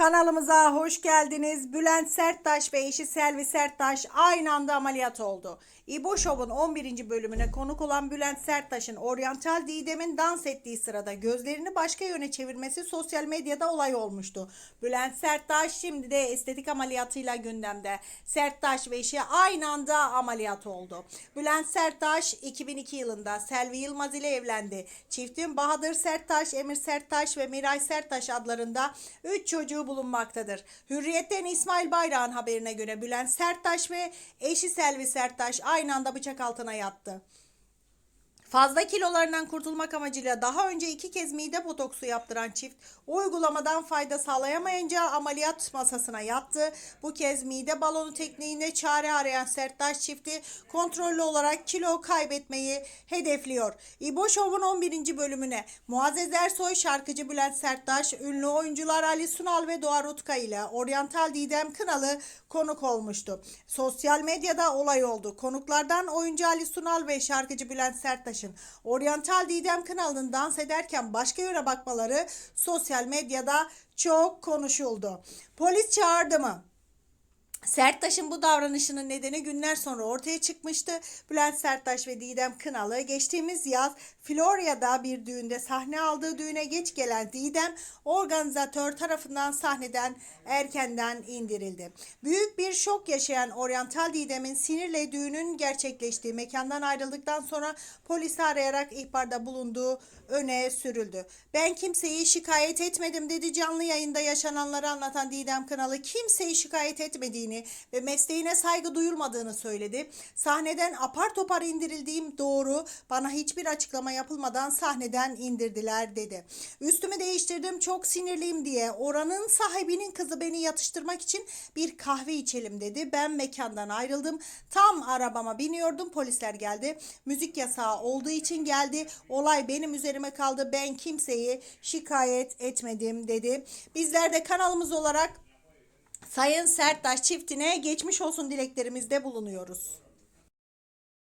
Kanalımıza hoş geldiniz. Bülent Serttaş ve eşi Selvi Serttaş aynı anda ameliyat oldu. İbo Show'un 11. bölümüne konuk olan Bülent Serttaş'ın oryantal Didem'in dans ettiği sırada gözlerini başka yöne çevirmesi sosyal medyada olay olmuştu. Bülent Serttaş şimdi de estetik ameliyatıyla gündemde. Serttaş ve eşi aynı anda ameliyat oldu. Bülent Serttaş 2002 yılında Selvi Yılmaz ile evlendi. Çiftin Bahadır Serttaş, Emir Serttaş ve Miray Serttaş adlarında 3 çocuğu bulunmaktadır. Hürriyet'ten İsmail Bayrağ'ın haberine göre Bülent Serttaş ve eşi Selvi Serttaş aynı anda bıçak altına yattı. Fazla kilolarından kurtulmak amacıyla daha önce iki kez mide botoksu yaptıran çift uygulamadan fayda sağlayamayınca ameliyat masasına yattı. Bu kez mide balonu tekniğinde çare arayan Serttaş çifti kontrollü olarak kilo kaybetmeyi hedefliyor. İbo Show'un 11. bölümüne Muazzez Ersoy, şarkıcı Bülent Serttaş, ünlü oyuncular Ali Sunal ve Doğa Rutka ile Oryantal Didem Kınalı konuk olmuştu. Sosyal medyada olay oldu. Konuklardan oyuncu Ali Sunal ve şarkıcı Bülent Serttaş'ın Oryantal Didem Kınalı'nın dans ederken başka yöne bakmaları sosyal medyada çok konuşuldu. Polis çağırdı mı? Serttaş'ın bu davranışının nedeni günler sonra ortaya çıkmıştı. Bülent Serttaş ve Didem Kınalı geçtiğimiz yaz Florya'da bir düğünde sahne aldığı düğüne geç gelen Didem organizatör tarafından sahneden erkenden indirildi. Büyük bir şok yaşayan Oryantal Didem'in sinirle düğünün gerçekleştiği mekandan ayrıldıktan sonra polisi arayarak ihbarda bulunduğu öne sürüldü. Ben kimseyi şikayet etmedim dedi canlı yayında yaşananları anlatan Didem Kınalı kimseyi şikayet etmediğini ve mesleğine saygı duyulmadığını söyledi. Sahneden apar topar indirildiğim doğru bana hiçbir açıklama yapılmadan sahneden indirdiler dedi. Üstümü değiştirdim çok sinirliyim diye oranın sahibinin kızı beni yatıştırmak için bir kahve içelim dedi. Ben mekandan ayrıldım. Tam arabama biniyordum polisler geldi. Müzik yasağı olduğu için geldi. Olay benim üzerime kaldı. Ben kimseyi şikayet etmedim dedi. Bizler de kanalımız olarak Sayın Serttaş çiftine geçmiş olsun dileklerimizde bulunuyoruz.